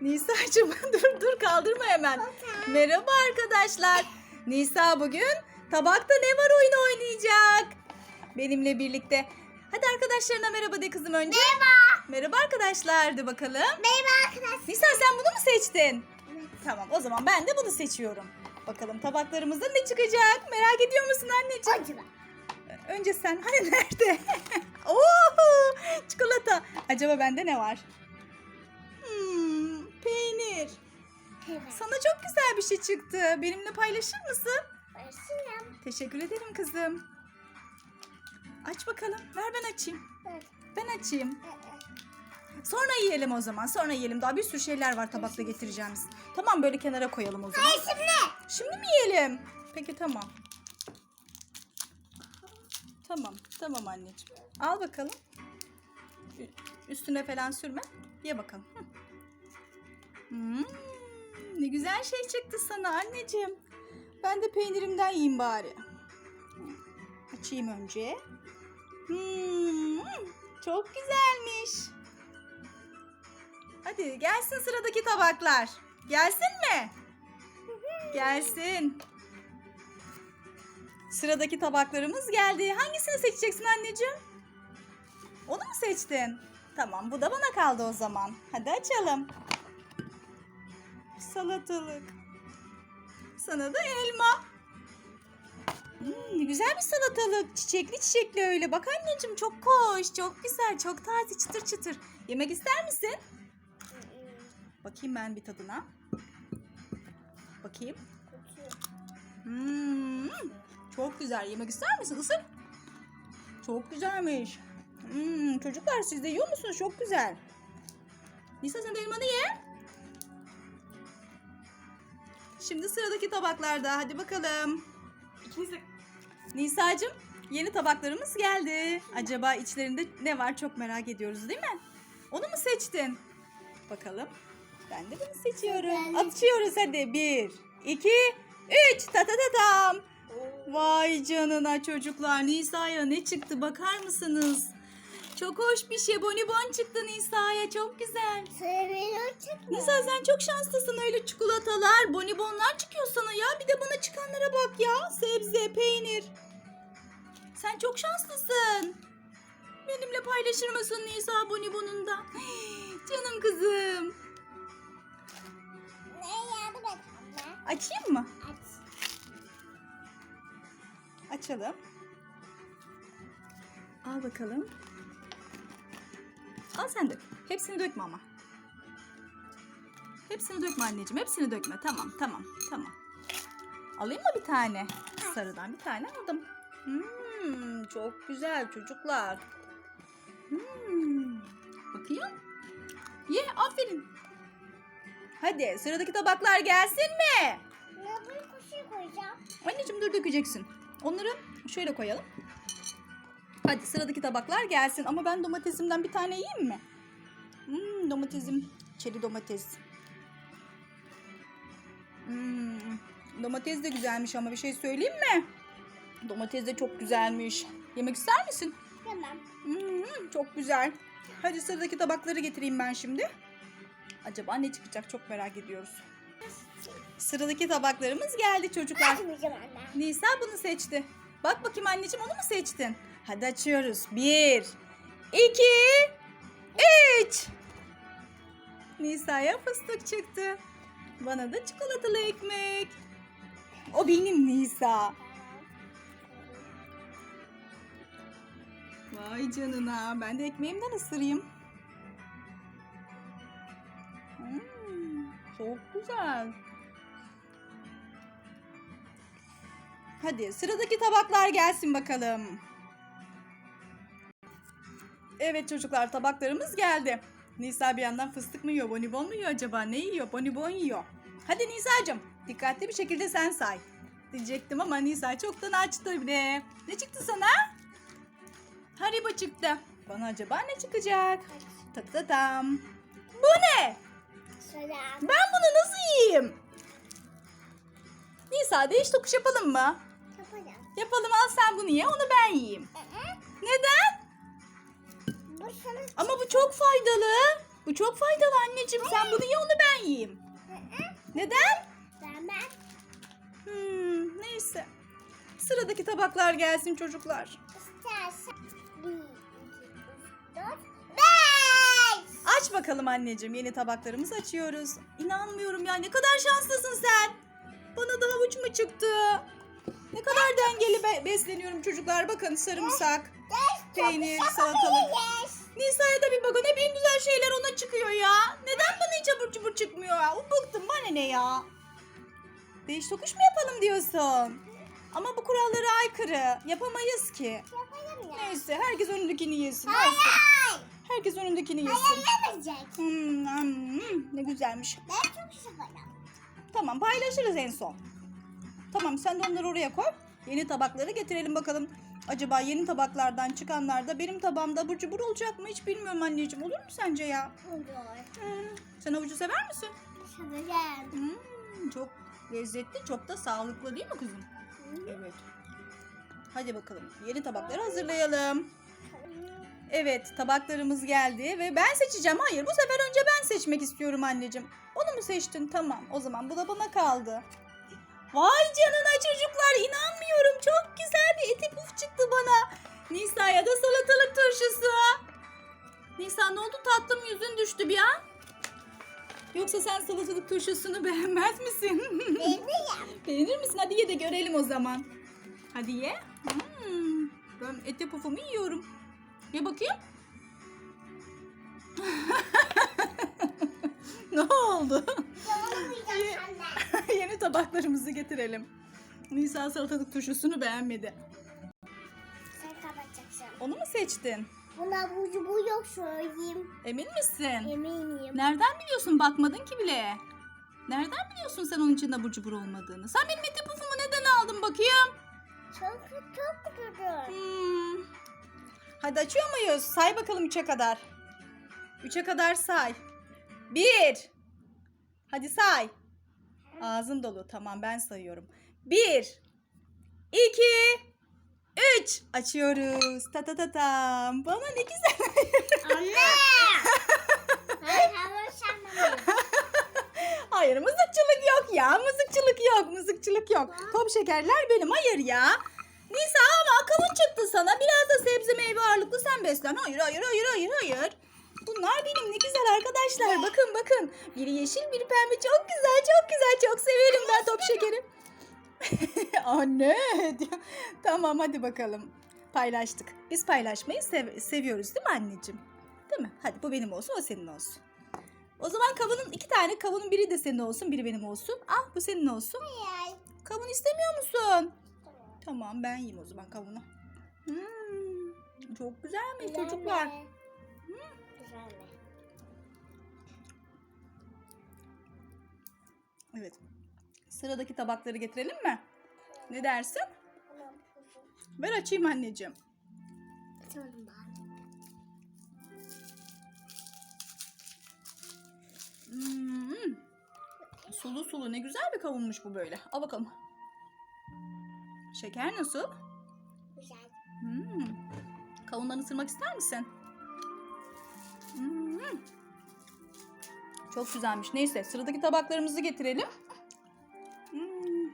Nisa'cığım dur dur kaldırma hemen. Merhaba arkadaşlar. Nisa bugün tabakta ne var oyunu oynayacak. Benimle birlikte. Hadi arkadaşlarına merhaba de kızım önce. Merhaba. Merhaba arkadaşlar de bakalım. Merhaba arkadaşlar. Nisa sen bunu mu seçtin? Evet. Tamam o zaman ben de bunu seçiyorum. Bakalım tabaklarımızda ne çıkacak? Merak ediyor musun anneciğim? Acaba. Önce sen hani nerede? Oo, çikolata. Acaba bende ne var? Evet. Sana çok güzel bir şey çıktı. Benimle paylaşır mısın? Başlayalım. Teşekkür ederim kızım. Aç bakalım. Ver ben açayım. Evet. Ben açayım. Sonra yiyelim o zaman. Sonra yiyelim. Daha bir sürü şeyler var tabakta getireceğimiz. Tamam böyle kenara koyalım o zaman. Ay şimdi. Şimdi mi yiyelim? Peki tamam. Tamam. Tamam anneciğim. Al bakalım. Üstüne falan sürme. Ye bakalım. Hmm, ne güzel şey çıktı sana anneciğim. Ben de peynirimden yiyeyim bari. Açayım önce. Hmm, çok güzelmiş. Hadi gelsin sıradaki tabaklar. Gelsin mi? Gelsin. Sıradaki tabaklarımız geldi. Hangisini seçeceksin anneciğim? Onu mu seçtin? Tamam bu da bana kaldı o zaman. Hadi açalım. Salatalık. Sana da elma. Hmm, güzel bir salatalık. Çiçekli çiçekli öyle. Bak anneciğim çok hoş, çok güzel, çok taze, çıtır çıtır. Yemek ister misin? Bakayım ben bir tadına. Bakayım. Hmm, çok güzel. Yemek ister misin? Isır. Çok güzelmiş. Hmm, çocuklar siz de yiyor musunuz? Çok güzel. Nisa sen de elmanı ye. Şimdi sıradaki tabaklarda. Hadi bakalım. İkiniz de... Nisa'cığım yeni tabaklarımız geldi. Acaba içlerinde ne var çok merak ediyoruz değil mi? Onu mu seçtin? Bakalım. Ben de bunu seçiyorum. Atıyoruz hadi. Bir, iki, üç. Ta ta ta tam. Vay canına çocuklar. Nisa'ya ne çıktı bakar mısınız? Çok hoş bir şey. Bonibon çıktı Nisa'ya. Çok güzel. Sevgili çıkma. Nisa sen çok şanslısın öyle çikolatalar, bonibonlar çıkıyor sana ya. Bir de bana çıkanlara bak ya. Sebze, peynir. Sen çok şanslısın. Benimle paylaşır mısın Nisa bonibonunda? Canım kızım. Ne yardım et abla. Açayım mı? Aç. Açalım. Al bakalım. Al sen dök. Hepsini dökme ama. Hepsini dökme anneciğim. Hepsini dökme. Tamam tamam tamam. Alayım mı bir tane? Sarıdan bir tane aldım. Hmm, çok güzel çocuklar. Hmm, bakayım. Ye aferin. Hadi sıradaki tabaklar gelsin mi? Ne bir kuşu koyacağım. Anneciğim dur dökeceksin. Onları şöyle koyalım. Hadi sıradaki tabaklar gelsin. Ama ben domatesimden bir tane yiyeyim mi? Hmm, domatesim. Çeri domates. Hmm, domates de güzelmiş ama bir şey söyleyeyim mi? Domates de çok güzelmiş. Yemek ister misin? Tamam. Hmm, çok güzel. Hadi sıradaki tabakları getireyim ben şimdi. Acaba ne çıkacak çok merak ediyoruz. Sıradaki tabaklarımız geldi çocuklar. Nisa bunu seçti. Bak bakayım anneciğim onu mu seçtin? Hadi açıyoruz. Bir, iki, üç. Nisa'ya fıstık çıktı. Bana da çikolatalı ekmek. O benim Nisa. Vay canına. Ben de ekmeğimden ısırayım. Hmm, çok güzel. Hadi sıradaki tabaklar gelsin bakalım. Evet çocuklar tabaklarımız geldi. Nisa bir yandan fıstık mı yiyor, bonibon mu yiyor acaba? Ne yiyor? Bonibon yiyor. Hadi Nisa'cığım dikkatli bir şekilde sen say. Diyecektim ama Nisa çoktan açtı bile. Ne çıktı sana? Haribo çıktı. Bana acaba ne çıkacak? Ta ta tam. Bu ne? Ben bunu nasıl yiyeyim? Nisa değiş tokuş yapalım mı? Yapacağım. Yapalım al sen bunu ye onu ben yiyeyim. Neden? Sana Ama bu çok faydalı. Bu çok faydalı anneciğim. Sen bunu ye onu ben yiyeyim. Neden? Ben ben. Hmm, neyse. Sıradaki tabaklar gelsin çocuklar. İstersen. Bir, iki, üç, dört, beş. Aç bakalım anneciğim. Yeni tabaklarımızı açıyoruz. İnanmıyorum ya. Ne kadar şanslısın sen. Bana da havuç mu çıktı? Ne kadar dengeli be- besleniyorum çocuklar. Bakın sarımsak, peynir, salatalık. Nisa'ya da bir bakın. Hep en güzel şeyler ona çıkıyor ya. Neden bana hiç abur cubur çıkmıyor ya? Bıktım bana ne ya? Değiş tokuş mu yapalım diyorsun? Ama bu kurallara aykırı. Yapamayız ki. Yapalım ya. Neyse herkes önündekini yesin. Hayır. Herkes önündekini yesin. Yemeyecek. Hmm, hmm, ne güzelmiş. Ben çok severim. Tamam paylaşırız en son. Tamam sen de onları oraya koy. Yeni tabakları getirelim bakalım. Acaba yeni tabaklardan çıkanlarda benim tabağımda abur cubur olacak mı hiç bilmiyorum anneciğim. Olur mu sence ya? Olur. Hmm, sen havucu sever misin? Severim. Hmm, çok lezzetli, çok da sağlıklı değil mi kızım? Evet. Hadi bakalım yeni tabakları hazırlayalım. Evet tabaklarımız geldi ve ben seçeceğim. Hayır bu sefer önce ben seçmek istiyorum anneciğim. Onu mu seçtin? Tamam o zaman bu da bana kaldı. Vay canına çocuklar inanmıyorum. Çok güzel bir eti puf çıktı bana. Nisa'ya da salatalık turşusu. Nisa ne oldu tatlım yüzün düştü bir an. Yoksa sen salatalık turşusunu beğenmez misin? Benim. Beğenir misin? Hadi ye de görelim o zaman. Hadi ye. Hmm, ben eti pufumu yiyorum. Ye bakayım. ne oldu? Yeni tabaklarımızı getirelim. Nisa salatalık turşusunu beğenmedi. Sen kapatacaksın. Onu mu seçtin? Buna bu bu yok söyleyeyim. Emin misin? Eminim. Nereden biliyorsun? Bakmadın ki bile. Nereden biliyorsun sen onun içinde abur cubur olmadığını? Sen benim eti pufumu neden aldın bakayım? Çok çok güzel. Hmm. Hadi açıyor muyuz? Say bakalım 3'e kadar. 3'e kadar say. 1. Hadi say. Ağzın dolu. Tamam ben sayıyorum. 1 2 3 Açıyoruz. Ta ta ta tam. Bana ne güzel. Anne. Hayır mızıkçılık yok ya. Mızıkçılık yok. Mızıkçılık yok. Top şekerler benim. Hayır ya. Nisa ama kavun çıktı sana. Biraz da sebze meyve ağırlıklı sen beslen. Hayır hayır hayır hayır hayır. Bunlar benim ne güzel arkadaşlar. Bakın bakın. Biri yeşil biri pembe. Çok güzel çok güzel. Çok severim ben top şekeri. Anne. Tamam hadi bakalım. Paylaştık. Biz paylaşmayı sev- seviyoruz değil mi anneciğim? Değil mi? Hadi bu benim olsun o senin olsun. O zaman kavunun iki tane kavunun biri de senin olsun biri benim olsun. Al bu senin olsun. Hayır. Kavun istemiyor musun? Tamam ben yiyeyim o zaman kavunu. Hmm, çok güzelmiş çocuklar. Güzel mi? Evet. Sıradaki tabakları getirelim mi? Ne dersin? Ver açayım anneciğim. Hmm. Sulu sulu ne güzel bir kavunmuş bu böyle. Al bakalım. Şeker nasıl? Güzel. Hmm. Kavundan ısırmak ister misin? Hmm. Çok güzelmiş. Neyse sıradaki tabaklarımızı getirelim. Hmm.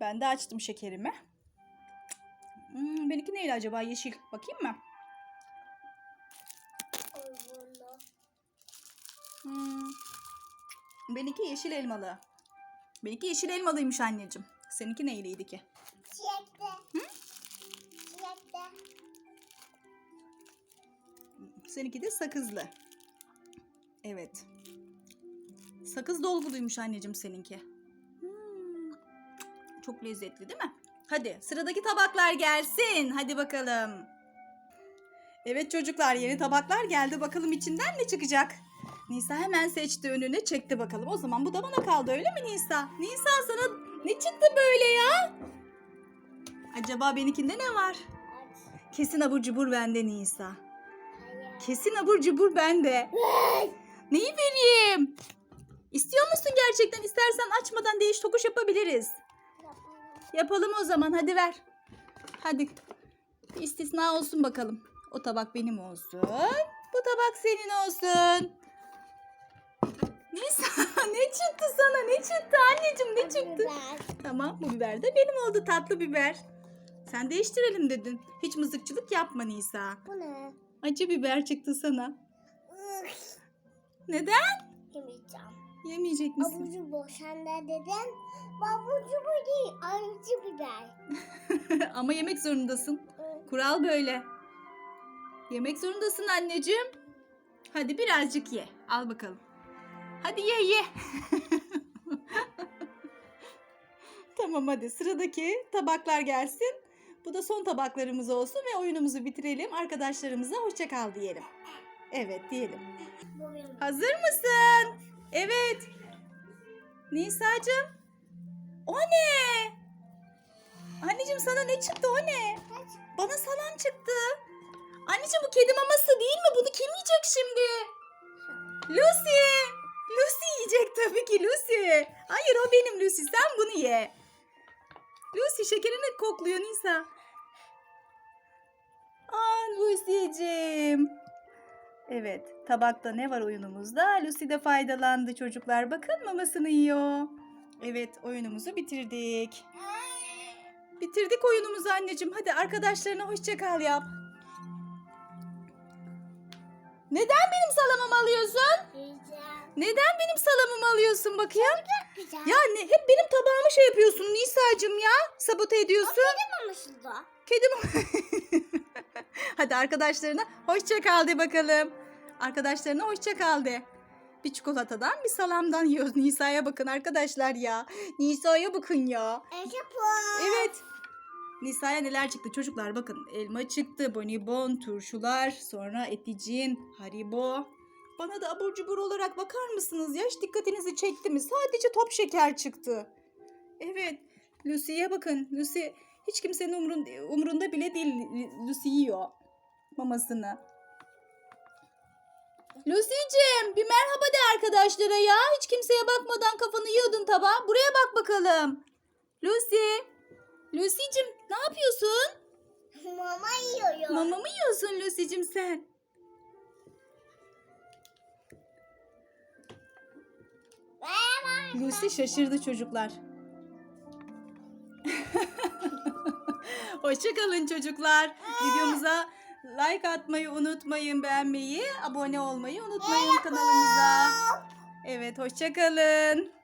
Ben de açtım şekerimi. Hmm, benimki neydi acaba? Yeşil. Bakayım mı? Hmm. Benimki yeşil elmalı. Benimki yeşil elmalıymış anneciğim. Seninki neyliydi ki? Seninki de sakızlı. Evet. Sakız dolguluymuş anneciğim seninki. Hmm. Çok lezzetli değil mi? Hadi sıradaki tabaklar gelsin. Hadi bakalım. Evet çocuklar yeni tabaklar geldi. Bakalım içinden ne çıkacak? Nisa hemen seçti önüne çekti bakalım. O zaman bu da bana kaldı öyle mi Nisa? Nisa sana ne çıktı böyle ya? Acaba benimkinde ne var? Kesin abur cubur bende Nisa. Kesin abur cubur bende. Neyi vereyim? İstiyor musun gerçekten? İstersen açmadan değiş tokuş yapabiliriz. Yapalım. Yapalım o zaman hadi ver. Hadi. Bir istisna olsun bakalım. O tabak benim olsun. Bu tabak senin olsun. Nisa ne çıktı sana? Ne çıktı anneciğim? Ne çıktı? Biber. Tamam bu biber de benim oldu tatlı biber. Sen değiştirelim dedin. Hiç mızıkçılık yapma Nisa. Bu ne? Acı biber çıktı sana. Neden? Yemeyeceğim. Yemeyecek misin? Abucu boş sen de dedin. Abucu bu değil. Acı biber. Ama yemek zorundasın. Kural böyle. Yemek zorundasın anneciğim. Hadi birazcık ye. Al bakalım. Hadi ye ye. tamam hadi sıradaki tabaklar gelsin. Bu da son tabaklarımız olsun ve oyunumuzu bitirelim. Arkadaşlarımıza hoşça kal diyelim. Evet diyelim. Hazır mısın? Evet. Nisa'cığım. O ne? Anneciğim sana ne çıktı o ne? Bana salam çıktı. Anneciğim bu kedi maması değil mi? Bunu kim yiyecek şimdi? Lucy. Lucy yiyecek tabii ki Lucy. Hayır o benim Lucy. Sen bunu ye. Lucy şekerini kokluyor Nisa. Aa Lucy'cim. Evet tabakta ne var oyunumuzda? Lucy de faydalandı çocuklar. Bakın mamasını yiyor. Evet oyunumuzu bitirdik. Bitirdik oyunumuzu anneciğim. Hadi arkadaşlarına hoşça kal yap. Neden benim salamımı alıyorsun? Yiyeceğim. Neden benim salamımı alıyorsun bakayım? Güzel. Ya ne, hep benim tabağımı şey yapıyorsun Nisa'cığım ya. Sabote ediyorsun. Yememişiz da. Kedim. Hadi arkadaşlarına hoşça kal de bakalım. Arkadaşlarına hoşça kal de. Bir çikolatadan bir salamdan yiyoruz. Nisa'ya bakın arkadaşlar ya. Nisa'ya bakın ya. Evet. Nisa'ya neler çıktı çocuklar bakın. Elma çıktı, bonibon, turşular, sonra eticin, haribo. Bana da abur cubur olarak bakar mısınız ya? Hiç dikkatinizi çekti mi? Sadece top şeker çıktı. Evet. Lucy'ye bakın. Lucy hiç kimsenin umrunda, umrunda bile değil. Lucy yiyor mamasını. Lucy'cim bir merhaba de arkadaşlara ya. Hiç kimseye bakmadan kafanı yiyordun tabağa. Buraya bak bakalım. Lucy. Lucy'cim ne yapıyorsun? Mama yiyorum. Mama mı yiyorsun Lucy'cim sen? Lucy şaşırdı çocuklar. Hoşçakalın çocuklar. Videomuza like atmayı unutmayın, beğenmeyi, abone olmayı unutmayın kanalımıza. Evet, hoşçakalın.